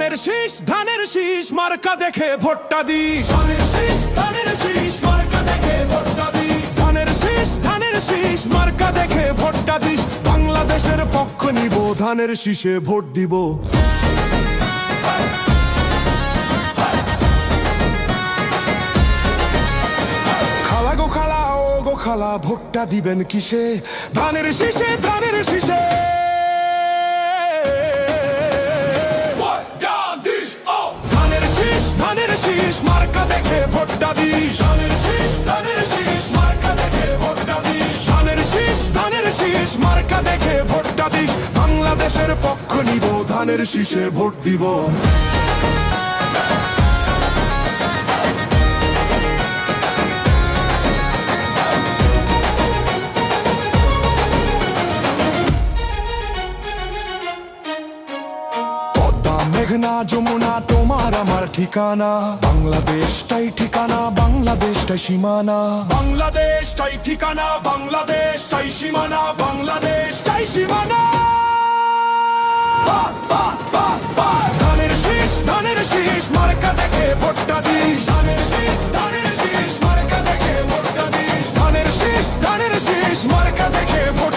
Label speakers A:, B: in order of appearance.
A: ধানের শীষ ধানের শীষ মার্কা দেখে ভোটটা দিস। ধানের শীষ ধানের শীষ মার্কা দেখে ভোটটা দিস। ধানের শীষ ধানের শীষ মার্কা দেখে ভোটটা দিস। বাংলাদেশের পক্ষ নিব ধানের শীষে ভোট দিব। খালা গো খালা ও গো খালা ভোটটা দিবেন কিসে? ধানের শীষে ধানের শীষে। শীষ, মার্কা দেখে ভোটটা দিস। ধানের শীষ ধানের শীষ, মার্কা দেখে ভোটটা দিস। ধানের শীষ ধানের শীষ, মার্কা দেখে ভোটটা দিস। বাংলাদেশের পক্ষ নিব, ধানের শীষে ভোট দিব। মেঘনা, যমুনা, তোমার আমার ঠিকানা। বাংলাদেশটাই ঠিকানা বাংলাদেশটাই সীমানা। বাংলাদেশটাই ঠিকানা বাংলাদেশটাই সীমানা বাংলাদেশটাই সীমানা। ধানের শেষ, ধানের মার্কা দেখে ভোটটা দিস। ধানের শেষ ধানের শেষ, মার্কা দেখে ভোটটা দিস। ধানের ধানের শেষ, মার্কা দেখে ভোট